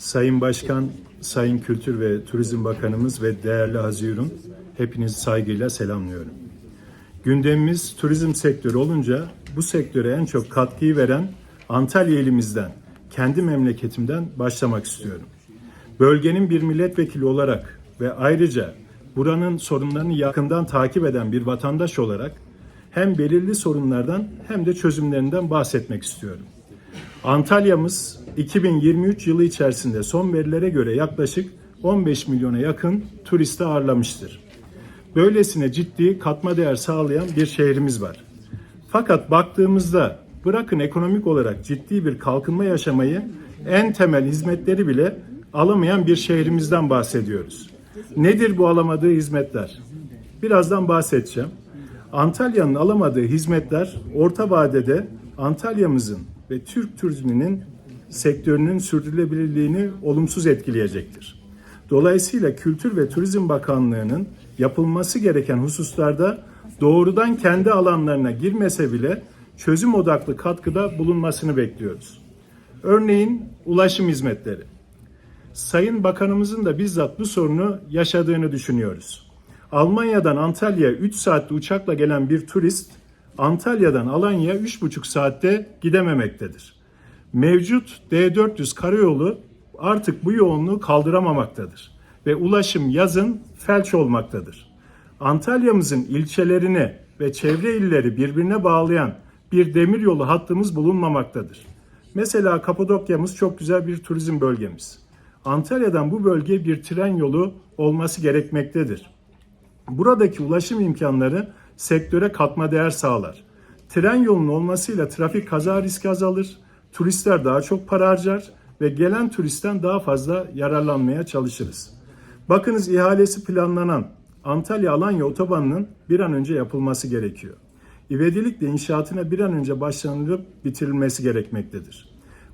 Sayın Başkan, Sayın Kültür ve Turizm Bakanımız ve değerli Hazirun, hepinizi saygıyla selamlıyorum. Gündemimiz turizm sektörü olunca bu sektöre en çok katkıyı veren Antalya ilimizden, kendi memleketimden başlamak istiyorum. Bölgenin bir milletvekili olarak ve ayrıca buranın sorunlarını yakından takip eden bir vatandaş olarak hem belirli sorunlardan hem de çözümlerinden bahsetmek istiyorum. Antalya'mız 2023 yılı içerisinde son verilere göre yaklaşık 15 milyona yakın turisti ağırlamıştır. Böylesine ciddi katma değer sağlayan bir şehrimiz var. Fakat baktığımızda bırakın ekonomik olarak ciddi bir kalkınma yaşamayı en temel hizmetleri bile alamayan bir şehrimizden bahsediyoruz. Nedir bu alamadığı hizmetler? Birazdan bahsedeceğim. Antalya'nın alamadığı hizmetler orta vadede Antalya'mızın ve Türk turizminin sektörünün sürdürülebilirliğini olumsuz etkileyecektir. Dolayısıyla Kültür ve Turizm Bakanlığı'nın yapılması gereken hususlarda doğrudan kendi alanlarına girmese bile çözüm odaklı katkıda bulunmasını bekliyoruz. Örneğin ulaşım hizmetleri. Sayın Bakanımızın da bizzat bu sorunu yaşadığını düşünüyoruz. Almanya'dan Antalya'ya 3 saatte uçakla gelen bir turist Antalya'dan Alanya'ya 3,5 saatte gidememektedir. Mevcut D400 karayolu artık bu yoğunluğu kaldıramamaktadır ve ulaşım yazın felç olmaktadır. Antalya'mızın ilçelerini ve çevre illeri birbirine bağlayan bir demiryolu hattımız bulunmamaktadır. Mesela Kapadokya'mız çok güzel bir turizm bölgemiz. Antalya'dan bu bölgeye bir tren yolu olması gerekmektedir. Buradaki ulaşım imkanları sektöre katma değer sağlar. Tren yolunun olmasıyla trafik kaza riski azalır, turistler daha çok para harcar ve gelen turistten daha fazla yararlanmaya çalışırız. Bakınız ihalesi planlanan Antalya-Alanya otobanının bir an önce yapılması gerekiyor. İvedilikle inşaatına bir an önce başlanılıp bitirilmesi gerekmektedir.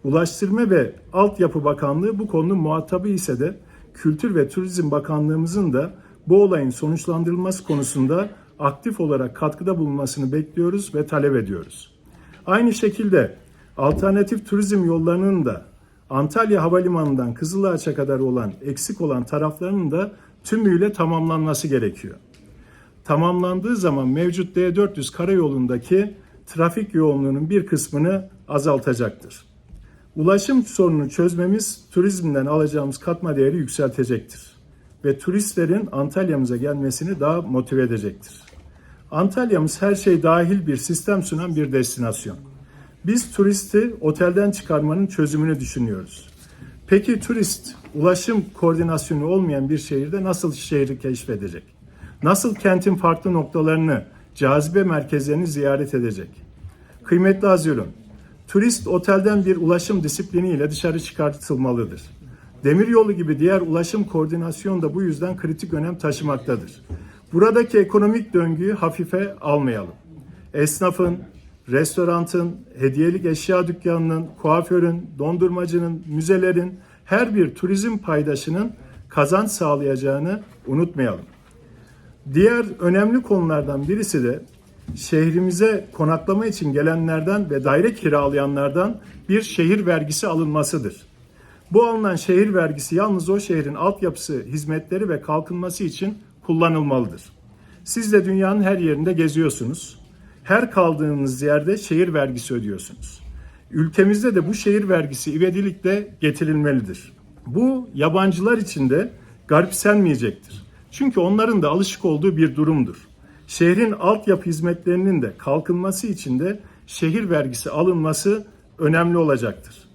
Ulaştırma ve Altyapı Bakanlığı bu konunun muhatabı ise de Kültür ve Turizm Bakanlığımızın da bu olayın sonuçlandırılması konusunda aktif olarak katkıda bulunmasını bekliyoruz ve talep ediyoruz. Aynı şekilde alternatif turizm yollarının da Antalya Havalimanı'ndan Kızılağaç'a kadar olan eksik olan taraflarının da tümüyle tamamlanması gerekiyor. Tamamlandığı zaman mevcut D400 karayolundaki trafik yoğunluğunun bir kısmını azaltacaktır. Ulaşım sorununu çözmemiz turizmden alacağımız katma değeri yükseltecektir ve turistlerin Antalya'mıza gelmesini daha motive edecektir. Antalya'mız her şey dahil bir sistem sunan bir destinasyon. Biz turisti otelden çıkarmanın çözümünü düşünüyoruz. Peki turist ulaşım koordinasyonu olmayan bir şehirde nasıl şehri keşfedecek? Nasıl kentin farklı noktalarını, cazibe merkezlerini ziyaret edecek? Kıymetli Azirun, turist otelden bir ulaşım disipliniyle dışarı çıkartılmalıdır. Demiryolu gibi diğer ulaşım koordinasyonu da bu yüzden kritik önem taşımaktadır. Buradaki ekonomik döngüyü hafife almayalım. Esnafın, restorantın, hediyelik eşya dükkanının, kuaförün, dondurmacının, müzelerin her bir turizm paydaşının kazanç sağlayacağını unutmayalım. Diğer önemli konulardan birisi de şehrimize konaklama için gelenlerden ve daire kiralayanlardan bir şehir vergisi alınmasıdır. Bu alınan şehir vergisi yalnız o şehrin altyapısı, hizmetleri ve kalkınması için kullanılmalıdır. Siz de dünyanın her yerinde geziyorsunuz. Her kaldığınız yerde şehir vergisi ödüyorsunuz. Ülkemizde de bu şehir vergisi ivedilikle getirilmelidir. Bu yabancılar için de garipsenmeyecektir. Çünkü onların da alışık olduğu bir durumdur. Şehrin altyapı hizmetlerinin de kalkınması için de şehir vergisi alınması önemli olacaktır.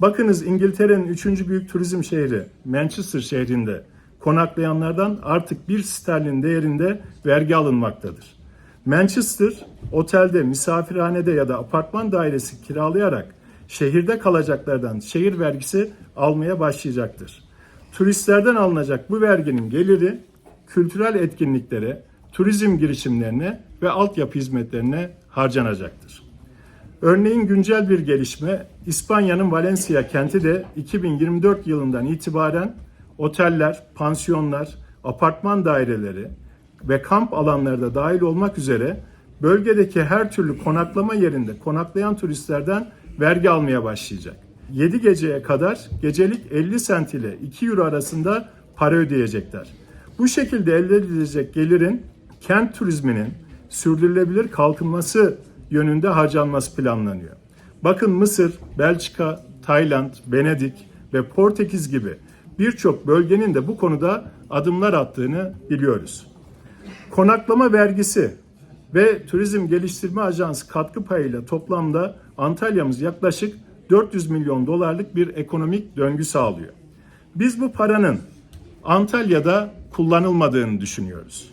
Bakınız İngiltere'nin üçüncü büyük turizm şehri Manchester şehrinde konaklayanlardan artık bir sterlin değerinde vergi alınmaktadır. Manchester otelde, misafirhanede ya da apartman dairesi kiralayarak şehirde kalacaklardan şehir vergisi almaya başlayacaktır. Turistlerden alınacak bu verginin geliri kültürel etkinliklere, turizm girişimlerine ve altyapı hizmetlerine harcanacaktır. Örneğin güncel bir gelişme İspanya'nın Valencia kenti de 2024 yılından itibaren oteller, pansiyonlar, apartman daireleri ve kamp alanları da dahil olmak üzere bölgedeki her türlü konaklama yerinde konaklayan turistlerden vergi almaya başlayacak. 7 geceye kadar gecelik 50 sent ile 2 euro arasında para ödeyecekler. Bu şekilde elde edilecek gelirin kent turizminin sürdürülebilir kalkınması yönünde harcanması planlanıyor. Bakın Mısır, Belçika, Tayland, Venedik ve Portekiz gibi birçok bölgenin de bu konuda adımlar attığını biliyoruz. Konaklama vergisi ve Turizm Geliştirme Ajansı katkı payıyla toplamda Antalya'mız yaklaşık 400 milyon dolarlık bir ekonomik döngü sağlıyor. Biz bu paranın Antalya'da kullanılmadığını düşünüyoruz.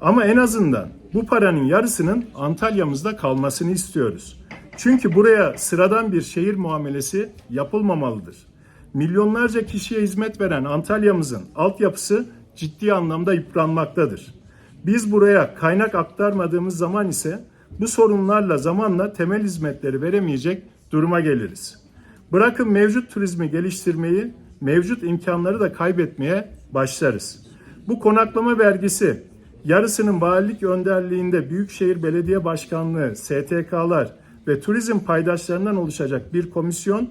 Ama en azından bu paranın yarısının Antalya'mızda kalmasını istiyoruz. Çünkü buraya sıradan bir şehir muamelesi yapılmamalıdır. Milyonlarca kişiye hizmet veren Antalya'mızın altyapısı ciddi anlamda yıpranmaktadır. Biz buraya kaynak aktarmadığımız zaman ise bu sorunlarla zamanla temel hizmetleri veremeyecek duruma geliriz. Bırakın mevcut turizmi geliştirmeyi, mevcut imkanları da kaybetmeye başlarız. Bu konaklama vergisi yarısının valilik önderliğinde Büyükşehir Belediye Başkanlığı, STK'lar ve turizm paydaşlarından oluşacak bir komisyon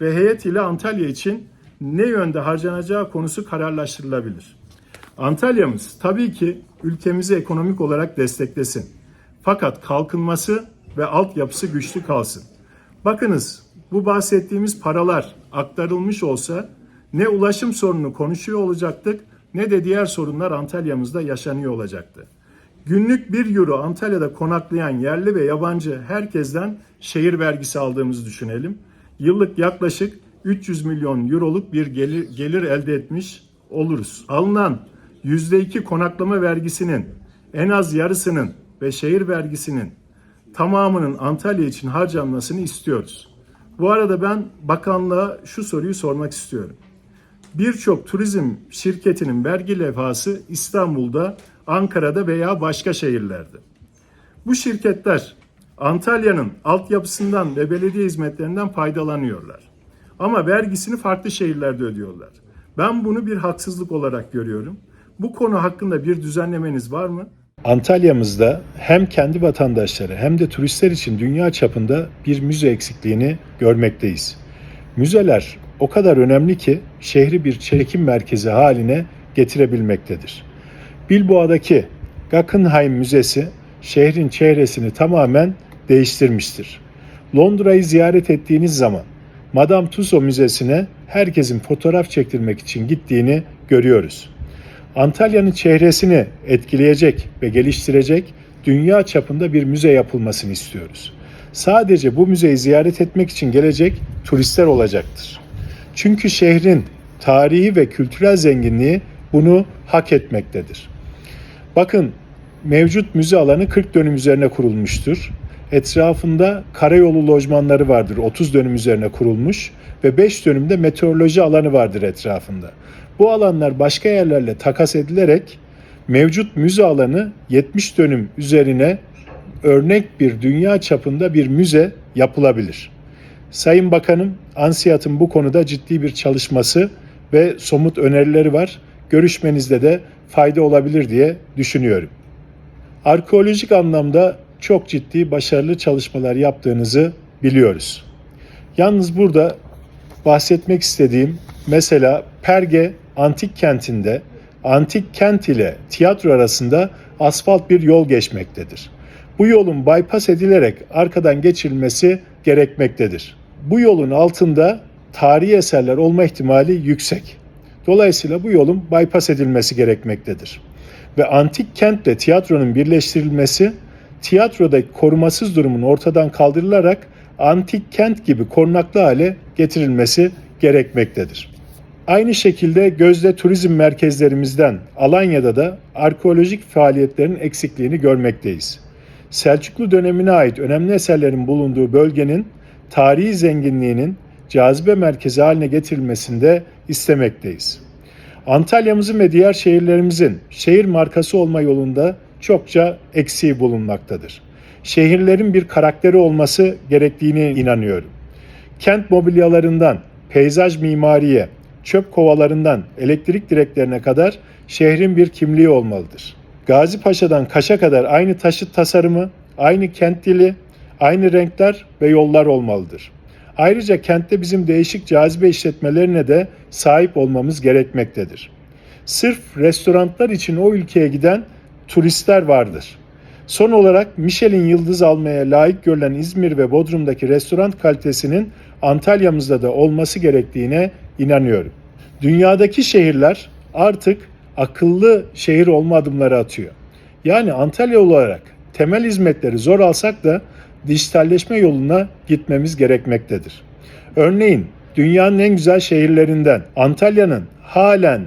ve heyet ile Antalya için ne yönde harcanacağı konusu kararlaştırılabilir. Antalya'mız tabii ki ülkemizi ekonomik olarak desteklesin. Fakat kalkınması ve altyapısı güçlü kalsın. Bakınız bu bahsettiğimiz paralar aktarılmış olsa ne ulaşım sorunu konuşuyor olacaktık ne de diğer sorunlar Antalya'mızda yaşanıyor olacaktı. Günlük 1 euro Antalya'da konaklayan yerli ve yabancı herkesten şehir vergisi aldığımızı düşünelim. Yıllık yaklaşık 300 milyon euroluk bir gelir, gelir elde etmiş oluruz. Alınan %2 konaklama vergisinin en az yarısının ve şehir vergisinin tamamının Antalya için harcanmasını istiyoruz. Bu arada ben bakanlığa şu soruyu sormak istiyorum. Birçok turizm şirketinin vergi levhası İstanbul'da, Ankara'da veya başka şehirlerde. Bu şirketler Antalya'nın altyapısından ve belediye hizmetlerinden faydalanıyorlar. Ama vergisini farklı şehirlerde ödüyorlar. Ben bunu bir haksızlık olarak görüyorum. Bu konu hakkında bir düzenlemeniz var mı? Antalya'mızda hem kendi vatandaşları hem de turistler için dünya çapında bir müze eksikliğini görmekteyiz. Müzeler o kadar önemli ki şehri bir çekim merkezi haline getirebilmektedir. Bilboğa'daki Guggenheim Müzesi şehrin çehresini tamamen değiştirmiştir. Londra'yı ziyaret ettiğiniz zaman Madame Tussauds Müzesi'ne herkesin fotoğraf çektirmek için gittiğini görüyoruz. Antalya'nın çehresini etkileyecek ve geliştirecek dünya çapında bir müze yapılmasını istiyoruz. Sadece bu müzeyi ziyaret etmek için gelecek turistler olacaktır. Çünkü şehrin tarihi ve kültürel zenginliği bunu hak etmektedir. Bakın mevcut müze alanı 40 dönüm üzerine kurulmuştur. Etrafında karayolu lojmanları vardır 30 dönüm üzerine kurulmuş ve 5 dönümde meteoroloji alanı vardır etrafında. Bu alanlar başka yerlerle takas edilerek mevcut müze alanı 70 dönüm üzerine örnek bir dünya çapında bir müze yapılabilir. Sayın Bakanım, Ansiyat'ın bu konuda ciddi bir çalışması ve somut önerileri var. Görüşmenizde de fayda olabilir diye düşünüyorum. Arkeolojik anlamda çok ciddi başarılı çalışmalar yaptığınızı biliyoruz. Yalnız burada bahsetmek istediğim mesela Perge antik kentinde antik kent ile tiyatro arasında asfalt bir yol geçmektedir. Bu yolun bypass edilerek arkadan geçilmesi gerekmektedir. Bu yolun altında tarihi eserler olma ihtimali yüksek. Dolayısıyla bu yolun bypass edilmesi gerekmektedir. Ve antik kentle tiyatronun birleştirilmesi tiyatrodaki korumasız durumun ortadan kaldırılarak antik kent gibi korunaklı hale getirilmesi gerekmektedir. Aynı şekilde gözde turizm merkezlerimizden Alanya'da da arkeolojik faaliyetlerin eksikliğini görmekteyiz. Selçuklu dönemine ait önemli eserlerin bulunduğu bölgenin tarihi zenginliğinin cazibe merkezi haline getirilmesinde istemekteyiz. Antalya'mızın ve diğer şehirlerimizin şehir markası olma yolunda çokça eksiği bulunmaktadır. Şehirlerin bir karakteri olması gerektiğine inanıyorum. Kent mobilyalarından peyzaj mimariye, çöp kovalarından elektrik direklerine kadar şehrin bir kimliği olmalıdır. Gazi Paşa'dan Kaş'a kadar aynı taşıt tasarımı, aynı kent dili, aynı renkler ve yollar olmalıdır. Ayrıca kentte bizim değişik cazibe işletmelerine de sahip olmamız gerekmektedir. Sırf restoranlar için o ülkeye giden turistler vardır. Son olarak Michelin yıldız almaya layık görülen İzmir ve Bodrum'daki restoran kalitesinin Antalya'mızda da olması gerektiğine inanıyorum. Dünyadaki şehirler artık akıllı şehir olma adımları atıyor. Yani Antalya olarak temel hizmetleri zor alsak da dijitalleşme yoluna gitmemiz gerekmektedir. Örneğin dünyanın en güzel şehirlerinden Antalya'nın halen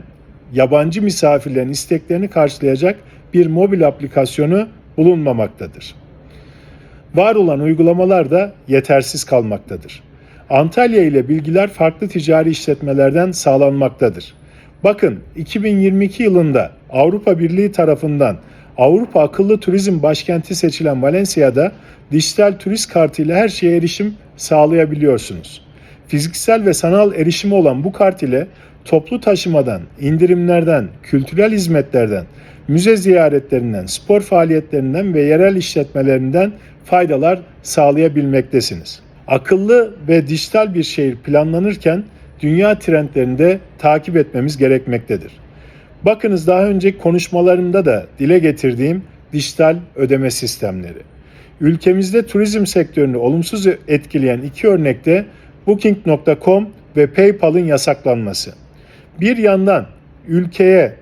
yabancı misafirlerin isteklerini karşılayacak bir mobil aplikasyonu bulunmamaktadır. Var olan uygulamalar da yetersiz kalmaktadır. Antalya ile bilgiler farklı ticari işletmelerden sağlanmaktadır. Bakın 2022 yılında Avrupa Birliği tarafından Avrupa Akıllı Turizm Başkenti seçilen Valencia'da dijital turist kartı ile her şeye erişim sağlayabiliyorsunuz. Fiziksel ve sanal erişimi olan bu kart ile toplu taşımadan, indirimlerden, kültürel hizmetlerden, müze ziyaretlerinden, spor faaliyetlerinden ve yerel işletmelerinden faydalar sağlayabilmektesiniz. Akıllı ve dijital bir şehir planlanırken dünya trendlerini de takip etmemiz gerekmektedir. Bakınız daha önce konuşmalarımda da dile getirdiğim dijital ödeme sistemleri. Ülkemizde turizm sektörünü olumsuz etkileyen iki örnekte Booking.com ve PayPal'ın yasaklanması. Bir yandan ülkeye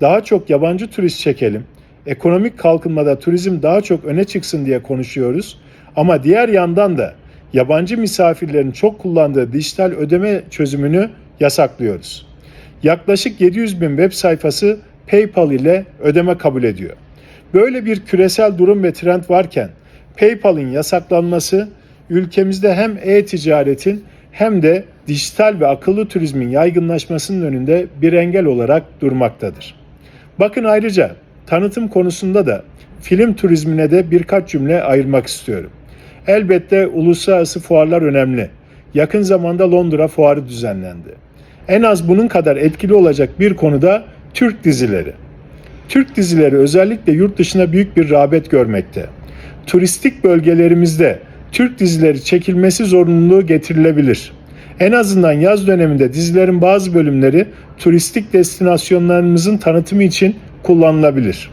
daha çok yabancı turist çekelim, ekonomik kalkınmada turizm daha çok öne çıksın diye konuşuyoruz. Ama diğer yandan da yabancı misafirlerin çok kullandığı dijital ödeme çözümünü yasaklıyoruz. Yaklaşık 700 bin web sayfası PayPal ile ödeme kabul ediyor. Böyle bir küresel durum ve trend varken PayPal'in yasaklanması ülkemizde hem e-ticaretin hem de dijital ve akıllı turizmin yaygınlaşmasının önünde bir engel olarak durmaktadır. Bakın ayrıca tanıtım konusunda da film turizmine de birkaç cümle ayırmak istiyorum. Elbette uluslararası fuarlar önemli. Yakın zamanda Londra fuarı düzenlendi. En az bunun kadar etkili olacak bir konuda Türk dizileri. Türk dizileri özellikle yurt dışına büyük bir rağbet görmekte. Turistik bölgelerimizde Türk dizileri çekilmesi zorunluluğu getirilebilir. En azından yaz döneminde dizilerin bazı bölümleri turistik destinasyonlarımızın tanıtımı için kullanılabilir.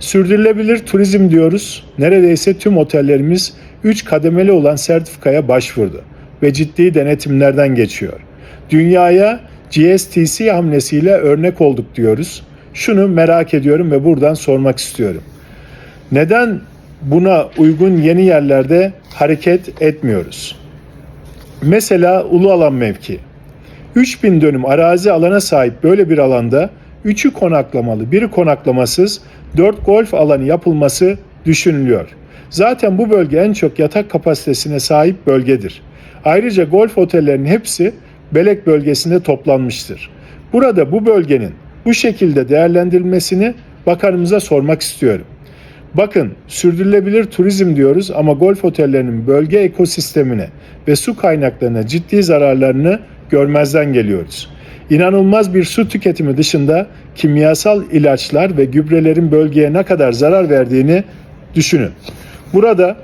Sürdürülebilir turizm diyoruz. Neredeyse tüm otellerimiz 3 kademeli olan sertifikaya başvurdu ve ciddi denetimlerden geçiyor. Dünyaya GSTC hamlesiyle örnek olduk diyoruz. Şunu merak ediyorum ve buradan sormak istiyorum. Neden buna uygun yeni yerlerde hareket etmiyoruz? Mesela ulu alan mevki. 3000 dönüm arazi alana sahip böyle bir alanda 3'ü konaklamalı, biri konaklamasız 4 golf alanı yapılması düşünülüyor. Zaten bu bölge en çok yatak kapasitesine sahip bölgedir. Ayrıca golf otellerinin hepsi Belek bölgesinde toplanmıştır. Burada bu bölgenin bu şekilde değerlendirilmesini bakanımıza sormak istiyorum. Bakın sürdürülebilir turizm diyoruz ama golf otellerinin bölge ekosistemine ve su kaynaklarına ciddi zararlarını görmezden geliyoruz. İnanılmaz bir su tüketimi dışında kimyasal ilaçlar ve gübrelerin bölgeye ne kadar zarar verdiğini düşünün. Burada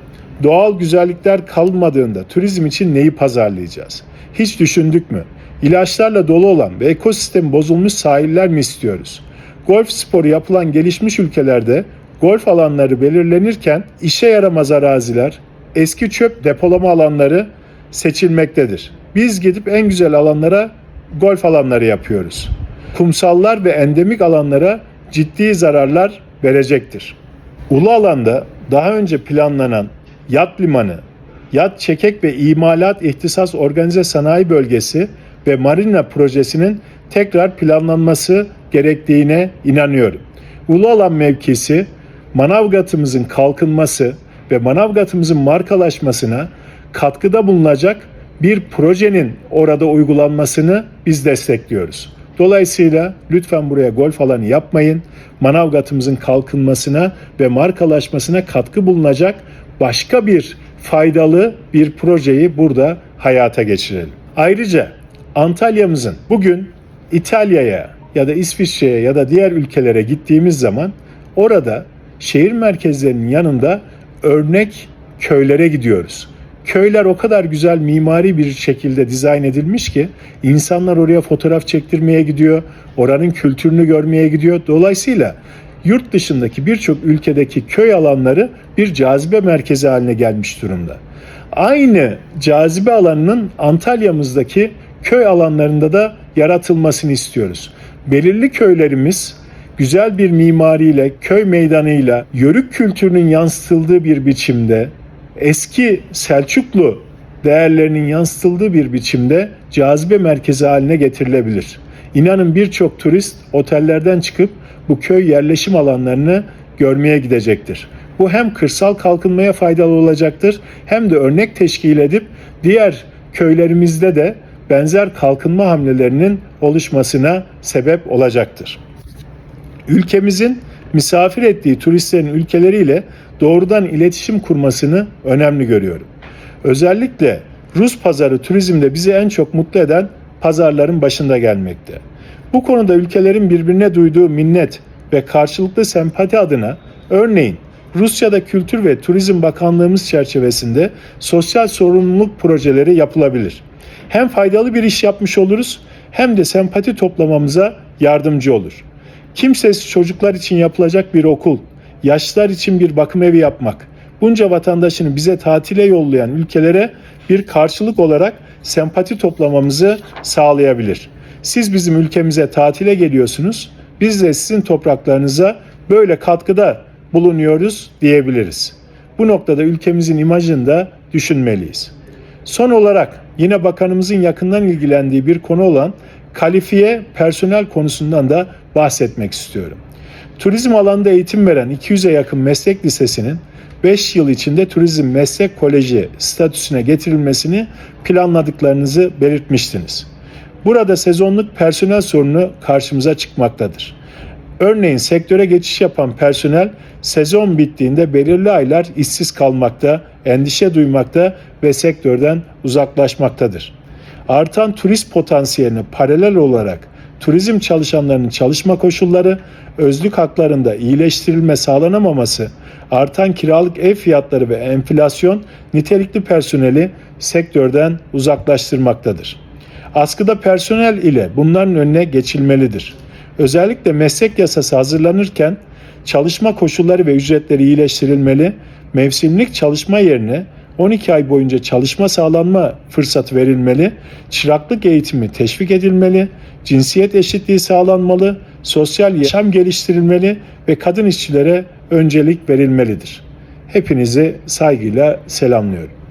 doğal güzellikler kalmadığında turizm için neyi pazarlayacağız? Hiç düşündük mü? İlaçlarla dolu olan ve ekosistem bozulmuş sahiller mi istiyoruz? Golf sporu yapılan gelişmiş ülkelerde golf alanları belirlenirken işe yaramaz araziler, eski çöp depolama alanları seçilmektedir. Biz gidip en güzel alanlara golf alanları yapıyoruz. Kumsallar ve endemik alanlara ciddi zararlar verecektir. Ulu alanda daha önce planlanan yat limanı, yat çekek ve imalat ihtisas organize sanayi bölgesi ve marina projesinin tekrar planlanması gerektiğine inanıyorum. Ulu alan mevkisi Manavgat'ımızın kalkınması ve Manavgat'ımızın markalaşmasına katkıda bulunacak bir projenin orada uygulanmasını biz destekliyoruz. Dolayısıyla lütfen buraya golf alanı yapmayın. Manavgat'ımızın kalkınmasına ve markalaşmasına katkı bulunacak başka bir faydalı bir projeyi burada hayata geçirelim. Ayrıca Antalya'mızın bugün İtalya'ya ya da İsviçre'ye ya da diğer ülkelere gittiğimiz zaman orada şehir merkezlerinin yanında örnek köylere gidiyoruz. Köyler o kadar güzel mimari bir şekilde dizayn edilmiş ki insanlar oraya fotoğraf çektirmeye gidiyor, oranın kültürünü görmeye gidiyor. Dolayısıyla yurt dışındaki birçok ülkedeki köy alanları bir cazibe merkezi haline gelmiş durumda. Aynı cazibe alanının Antalya'mızdaki köy alanlarında da yaratılmasını istiyoruz. Belirli köylerimiz güzel bir mimariyle, köy meydanıyla, yörük kültürünün yansıtıldığı bir biçimde, eski Selçuklu değerlerinin yansıtıldığı bir biçimde cazibe merkezi haline getirilebilir. İnanın birçok turist otellerden çıkıp bu köy yerleşim alanlarını görmeye gidecektir. Bu hem kırsal kalkınmaya faydalı olacaktır hem de örnek teşkil edip diğer köylerimizde de benzer kalkınma hamlelerinin oluşmasına sebep olacaktır. Ülkemizin misafir ettiği turistlerin ülkeleriyle doğrudan iletişim kurmasını önemli görüyorum. Özellikle Rus pazarı turizmde bizi en çok mutlu eden pazarların başında gelmekte. Bu konuda ülkelerin birbirine duyduğu minnet ve karşılıklı sempati adına örneğin Rusya'da Kültür ve Turizm Bakanlığımız çerçevesinde sosyal sorumluluk projeleri yapılabilir. Hem faydalı bir iş yapmış oluruz hem de sempati toplamamıza yardımcı olur. Kimsesiz çocuklar için yapılacak bir okul, yaşlılar için bir bakım evi yapmak, bunca vatandaşını bize tatile yollayan ülkelere bir karşılık olarak sempati toplamamızı sağlayabilir. Siz bizim ülkemize tatile geliyorsunuz, biz de sizin topraklarınıza böyle katkıda bulunuyoruz diyebiliriz. Bu noktada ülkemizin imajını da düşünmeliyiz. Son olarak yine bakanımızın yakından ilgilendiği bir konu olan kalifiye personel konusundan da bahsetmek istiyorum. Turizm alanında eğitim veren 200'e yakın meslek lisesinin 5 yıl içinde turizm meslek koleji statüsüne getirilmesini planladıklarınızı belirtmiştiniz. Burada sezonluk personel sorunu karşımıza çıkmaktadır. Örneğin sektöre geçiş yapan personel sezon bittiğinde belirli aylar işsiz kalmakta, endişe duymakta ve sektörden uzaklaşmaktadır. Artan turist potansiyeline paralel olarak turizm çalışanlarının çalışma koşulları, özlük haklarında iyileştirilme sağlanamaması, artan kiralık ev fiyatları ve enflasyon nitelikli personeli sektörden uzaklaştırmaktadır. Askıda personel ile bunların önüne geçilmelidir. Özellikle meslek yasası hazırlanırken çalışma koşulları ve ücretleri iyileştirilmeli, mevsimlik çalışma yerine 12 ay boyunca çalışma sağlanma fırsatı verilmeli, çıraklık eğitimi teşvik edilmeli, cinsiyet eşitliği sağlanmalı, sosyal yaşam geliştirilmeli ve kadın işçilere öncelik verilmelidir. Hepinizi saygıyla selamlıyorum.